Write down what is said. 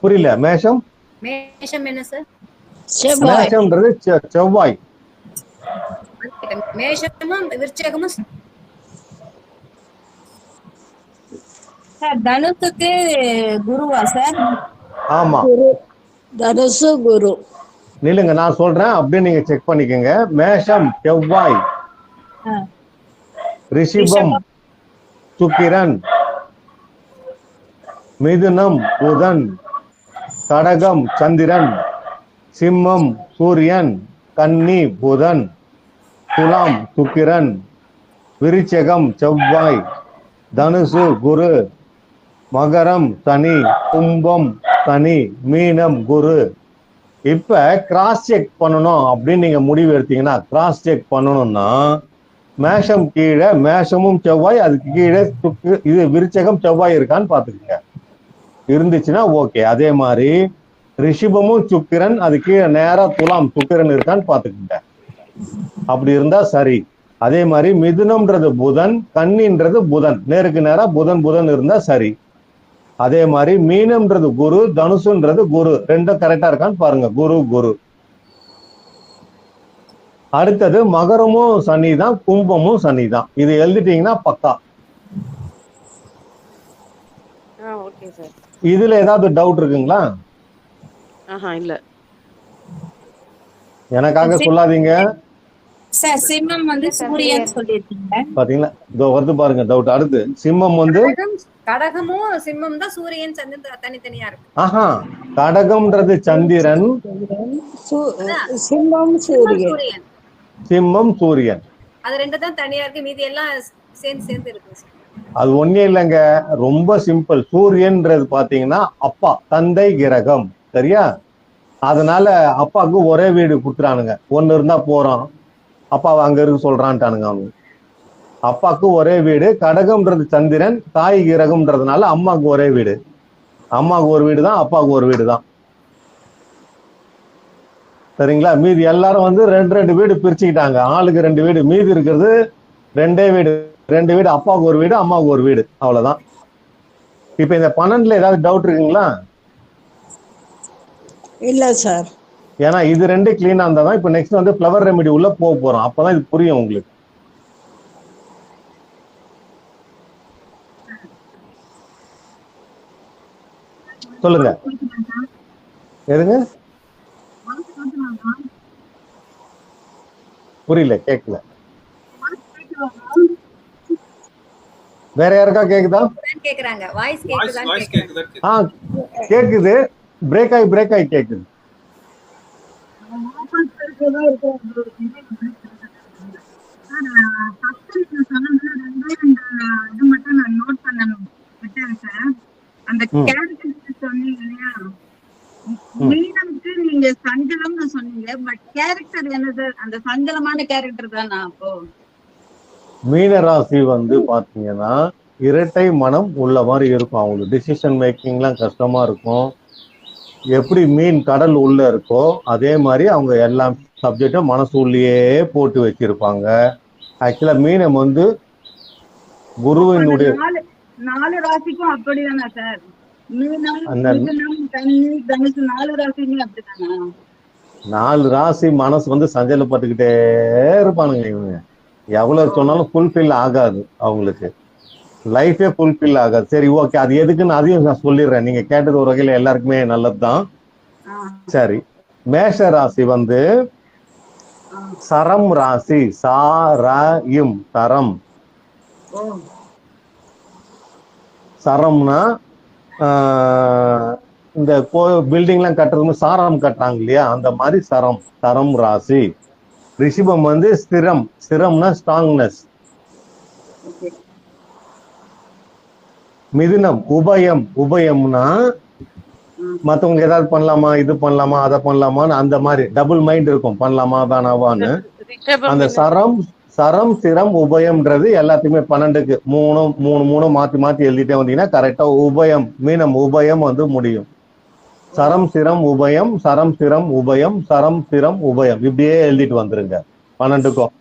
புரியல. மேஷம்? மேஷம் என்ன சார்? செவ்வாய். மேஷம்ன்றது செ- செவ்வாய். மேஷமும் விருச்சகமும் சார் தனுசுக்கு குருவா சார்? ஆமா. குரு. தனுசு குரு. நில்லுங்க நான் சொல்றேன். அப்படியே நீங்க செக் பண்ணிக்கோங்க. மேஷம் செவ்வாய். ரிஷிபம். சுக்கிரன் மிதுனம் புதன் கடகம் சந்திரன் சிம்மம் சூரியன் கன்னி புதன் துலாம் சுக்கிரன் விருச்சகம் செவ்வாய் தனுசு குரு மகரம் சனி கும்பம் சனி மீனம் குரு. இப்ப கிராஸ் செக் பண்ணணும் அப்படின்னு நீங்க முடிவு எடுத்தீங்கன்னா கிராஸ் செக் பண்ணணும்னா மேஷம் கீழே மேஷமும் செவ்வாய் அதுக்கு கீழே சுக்கு இது விருச்சகம் செவ்வாய் இருக்கான்னு பாத்துக்கோங்க இருந்துச்சுன்னா ஓகே. அதே மாதிரி ரிஷிபமும் சுக்கிரன் அது கீழே நேரா துலாம் சுக்கிரன் இருக்கான்னு பாத்துக்கோங்க அப்படி இருந்தா சரி. அதே மாதிரி மிதுனம்ன்றது புதன் கன்னின்றது புதன். நேருக்கு நேரா புதன் புதன் இருந்தா சரி. அதே மாதிரி மீனம்ன்றது குரு தனுசுன்றது குரு. ரெண்டும் கரெக்டா இருக்கான்னு பாருங்க. குரு குரு. அடுத்தது மகரமும் சனி தான் கும்பமும் சனி தான் இது எழுதிட்டீங்கன்னா பக்கா. ஆ ஓகே சார். இதுல ஏதாவது டவுட் இருக்குங்களா? ஆஹா இல்ல. எனக்காக சொல்லாதீங்க. சார் சிம்மம் வந்து சூரியன் சொல்லியிருக்கீங்க. பாத்தீங்களா? இதோ வருது பாருங்க டவுட் அடுத்து சிம்மம் வந்து கடகம் கடகமும் சிம்மம் தான் சூரியன் சந்திரன் தனித்தனியா இருக்கு. ஆஹா கடகம்ன்றது சந்திரன். சு- சிம்மம் சூரியன். சிம்மம் சூரியன். அது ரெண்டு தான் தனியா இருக்கு. மீதி எல்லாம் சேர்ந்து சேர்ந்து இருக்கு. அது ஒண்ணே இல்லைங்க. ரொம்ப சிம்பிள் சூரியன்றது பாத்தீங்கன்னா அப்பா தந்தை கிரகம். சரியா? அதனால அப்பாவுக்கு ஒரே வீடு கொடுத்துறானுங்க ஒன்னு இருந்தா போறோம் அப்பாவை அங்க இருக்க சொல்றான்ட்டானுங்க அவங்க அப்பாவுக்கு ஒரே வீடு. கடகம்ன்றது சந்திரன் தாய் கிரகம்ன்றதுனால அம்மாவுக்கு ஒரே வீடு. அம்மாவுக்கு ஒரு வீடு தான் அப்பாவுக்கு ஒரு வீடு தான் சரிங்களா? மீதி எல்லாரும் வந்து ரெண்டு ரெண்டு வீடு பிரிச்சுக்கிட்டாங்க. ஆளுக்கு ரெண்டு வீடு மீதி இருக்கிறது ரெண்டே வீடு. ரெண்டு வீடு அப்பாவுக்கு ஒரு வீடு அம்மாவுக்கு ஒரு வீடு. அவ்வளவுதான். இப்ப இந்த பன்னெண்டுல ஏதாவது டவுட் இருக்குங்களா? இல்ல சார் ஏன்னா இது ரெண்டு கிளீனா இருந்தா தான் இப்ப நெக்ஸ்ட் வந்து ஃப்ளவர் ரெமெடி உள்ள போக போறோம். அப்பதான் இது புரியும் உங்களுக்கு. சொல்லுங்க. எதுங்க? புரியல கேட்கல வேற யாருக்கா கேக்குதா? கேக்குறாங்க. வாய்ஸ் கேக்குதா ஆ கேக்குது. பிரேக் ஆகி பிரேக் ஆகி கேக்குது. அந்த ம். கேரக்டர் சொன்னீங்க இல்லையா மீனம்க்கு நீங்க சஞ்சலம்னு சொன்னீங்க பட் கேரக்டர் என்னது? அந்த சஞ்சலமான கேரக்டர் தானா அப்போ? மீன ராசி வந்து பாத்தீங்கன்னா இரட்டை மனம் உள்ள மாதிரி இருக்கும். அவங்களுக்கு டிசிஷன் மேக்கிங்லாம் கஷ்டமா இருக்கும். எப்படி மீன் கடல் உள்ள இருக்கோ அதே மாதிரி அவங்க எல்லா சப்ஜெக்டும் மனசு உள்ளேயே போட்டு வச்சிருப்பாங்க. ஆக்சுவலா மீனம் வந்து குருவினுடைய நாலு ராசிக்கும் அப்படிதானா சார்? மீனம் கன்னி தனுசு நாலு ராசியுமே அப்படிதானா? நாலு ராசி மனசு வந்து சஞ்சலப்பட்டுக்கிட்டே இருப்பானுங்க இவங்க. எவ்வளவு சொன்னாலும் ஃபுல்ஃபில் ஆகாது அவங்களுக்கு. லைஃபே ஃபுல்ஃபில் ஆகாது. சரி ஓகே அது எதுக்குன்னு அதையும் நான் சொல்லிடுறேன். நீங்க கேட்டது ஒரு வகையில எல்லாருக்குமே நல்லதுதான். சரி மேஷ ராசி வந்து சரம் ராசி சாரயும் சரம் சரம்னா இந்த கோ பில்டிங்லாம் கட்டுறது சாரம் கட்டுறாங்க இல்லையா? அந்த மாதிரி சரம் சரம் ராசி. ரிஷிபம் வந்து ஸ்திரம். ஸ்திரம்னா ஸ்ட்ராங்னஸ் மிதுனம் உபயம். உபயம்னா மத்தவங்க ஏதாவது பண்ணலாமா இது பண்ணலாமா அதை பண்ணலாமான்னு அந்த மாதிரி டபுள் மைண்ட் இருக்கும். பண்ணலாமா வேணாவான்னு ரிஷபம் அந்த? சரம் சரம் சிரம் உபயம்ன்றது எல்லாத்துக்குமே பன்னெண்டுக்கு. மூணு மூணு மூணு மாத்தி மாத்தி எழுதிட்டே வந்தீங்கன்னா கரெக்டா உபயம் மீனம் உபயம் வந்து முடியும். சரம் சிரம் உபயம் சரம் சிரம் உபயம் சரம் சிரம் உபயம். இப்படியே எழுதிட்டு வந்துருங்க. பன்னெண்டுக்கும்